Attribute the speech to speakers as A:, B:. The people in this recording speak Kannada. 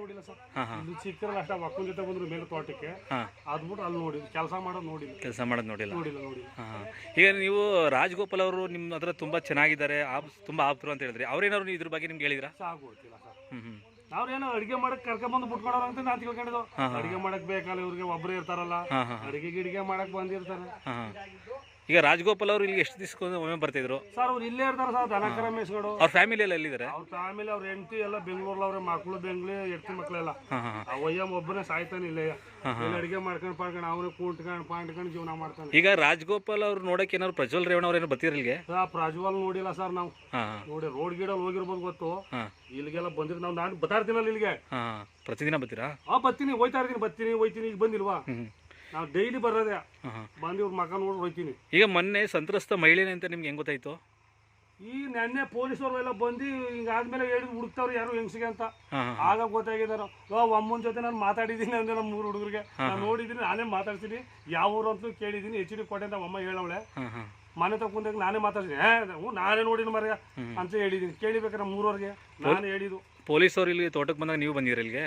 A: ನೋಡಿಲ್ಲ ಸರ್.
B: ಹಾಂ ಹಾಂ.
A: ಇಲ್ಲಿ ಚಿಕ್ಕರಲ್ಲಿ ಅಷ್ಟ ಮಕ್ಕಳ ಜೊತೆ ಬಂದ್ರು ಮೇಲೆ ತೋಟಕ್ಕೆ. ಅದ್ಬಿಟ್ಟು ಅಲ್ಲಿ ನೋಡಿ ಕೆಲಸ ಮಾಡೋದು ನೋಡಿಲ್ಲ.
B: ಕೆಲಸ ಮಾಡೋದು ನೋಡಿಲ್ಲ.
A: ನೋಡಿಲ್ಲ
B: ನೋಡಿ ಈಗ ನೀವು ರಾಜಗೋಪಾಲ್ ಅವರು ನಿಮ್ಮ ಹತ್ರ ತುಂಬಾ ಚೆನ್ನಾಗಿದ್ದಾರೆ ಆಪ್ ತುಂಬಾ ಆಪ್ತರು ಅಂತ ಹೇಳಿದ್ರೆ. ಅವ್ರೇನಾದ್ರು ಇದ್ರ ಬಗ್ಗೆ ನಿಮ್ಗೆ ಹೇಳಿದ್ರ?
A: ಗೊತ್ತಿಲ್ಲ ಸರ್. ನಾವೇನೋ ಅಡಿಗೆ ಮಾಡಕ್ ಕರ್ಕೊಂಡ್ಬಂದು ಬಿಟ್ಕೊಡೋರು ಅಂತ ನಾ ತಿಳ್ಕೊಂಡಿದ್ದು. ಅಡಿಗೆ ಮಾಡಕ್ ಬೇಕಲ್ಲ ಇವ್ರಿಗೆ ಒಬ್ರು ಇರ್ತಾರಲ್ಲ ಅಡಿಗೆ ಗಿಡಿಗೆ ಮಾಡಕ್ ಬಂದಿರ್ತಾರೆ.
B: ಈಗ ರಾಜಗೋಪಾಲ್ ಅವರು ಇಲ್ಲಿ ಎಷ್ಟು ದಿವಸಕ್ಕೆ ಒಮ್ಮೆ ಬರ್ತಿದ್ರು?
A: ಸರ್ ಅವ್ರು ಇಲ್ಲೇ ಇರ್ತಾರೆ ಸರ್ ದನ ಕರ ಮೇಸ್ಗಳು
B: ಅವ್ರ ಫ್ಯಾಮಿಲಿ ಎಲ್ಲ ಎಲ್ಲಿದ್ದಾರೆ
A: ಅವ್ರ ಆಮೇಲೆ ಅವ್ರ ಹೆಂಡತಿ ಎಲ್ಲ ಬೆಂಗಳೂರಲ್ಲಿ ಅವ್ರ ಮಕ್ಕಳು ಬೆಂಗ್ಳೂರು ಹೆಂಡತಿ ಮಕ್ಕಳೆಲ್ಲ ಅವಯ್ಯಮ್ಮ ಒಬ್ಬನೇ ಸಾಯ್ತಾನೆ ಇಲ್ಲ. ಅಡಿಗೆ ಮಾಡ್ಕೊಂಡು ಪಾಡ್ಕೊಂಡು ಅವನು ಕೂಟ್ಕೊಂಡು ಪಾಂಡ್ಕೊಂಡು ಜೀವನ ಮಾಡ್ತಾನೆ.
B: ಈಗ ರಾಜಗೋಪಾಲ್ ಅವ್ರು ನೋಡಕ್ಕೆ ಏನಾದ್ರು ಪ್ರಜ್ವಲ್ ರೇವಣ್ಣ ಅವ್ರು ಏನೋ ಬರ್ತಿದ್ರು ಇಲ್ಲಿಗೆ?
A: ಪ್ರಜ್ವಲ್ ನೋಡಿಲ್ಲ ಸರ್ ನಾವು. ನೋಡಿ ರೋಡ್ ಗಿಡಲ್ಲಿ ಹೋಗಿರ್ಬೋದು ಗೊತ್ತು. ಇಲ್ಲಿಗೆಲ್ಲ ಬಂದಿರ್ ನಾವು ನಾನು ಬರ್ತಾ ಇರ್ತೀನಲ್ಲ ಇಲ್ಲಿಗೆ.
B: ಪ್ರತಿದಿನ ಬರ್ತೀರಾ?
A: ಆ ಬರ್ತೀನಿ ಹೋಯ್ತಾ ಇರ್ತೀನಿ ಬರ್ತೀನಿ ಹೋಯ್ತೀನಿ ಈಗ ಬಂದಿಲ್ವಾ? ನಾವು ಡೈಲಿ ಬರೋದೇ. ಬಂದು ಇವ್ರ ಮಕ್ಕ ನೋಡಿ ಹೋಯ್ತೀನಿ.
B: ಈಗ ಮೊನ್ನೆ ಸಂತ್ರಸ್ತ ಮಹಿಳೆನೆ ಅಂತ ನಿಮ್ಗೆ ಹೆಂಗ್ ಗೊತ್ತಾಯ್ತು?
A: ಈ ನೆನ್ನೆ ಪೊಲೀಸರು ಎಲ್ಲ ಬಂದು ಹಿಂಗಾದ್ಮೇಲೆ ಹೇಳಿ ಹುಡುಕ್ತಾವ್ರು ಯಾರು ಹೆಂಗ್ಸಿಗೆ ಅಂತ. ಆಗ ಗೊತ್ತಾಗಿದಾರ. ಅಮ್ಮನ ಜೊತೆ ನಾನು ಮಾತಾಡಿದ್ದೀನಿ ಅಂದ್ರೆ ನಮ್ಮ ಮೂರು ಹುಡುಗರಿಗೆ. ನಾನು ನೋಡಿದ್ದೀನಿ ನಾನೇ ಮಾತಾಡ್ತೀನಿ ಯಾವ ಊರು ಅಂತಲೂ ಕೇಳಿದ್ದೀನಿ ಎಚ್ ಡಿ ಕೊಟ್ಟೆ ಅಂತ ಅಮ್ಮ ಹೇಳವಳೆ. ಮನೆ ತಗೊಂಡಾಗ ನಾನೇ ಮಾತಾಡ್ತೀನಿ ಹೂ ಹ್ಞೂ ನಾನೇ ನೋಡಿನ ಮರ ಅಂತ ಹೇಳಿದ್ದೀನಿ ಕೇಳಿಬೇಕಾರೆ ಮೂರವರೆಗೆ. ನಾನು ಹೇಳಿದ್ದು.
B: ಪೊಲೀಸರು ಇಲ್ಲಿ ತೋಟಕ್ಕೆ ಬಂದಾಗ ನೀವು ಬಂದಿರ ಇಲ್ಲಿಗೆ?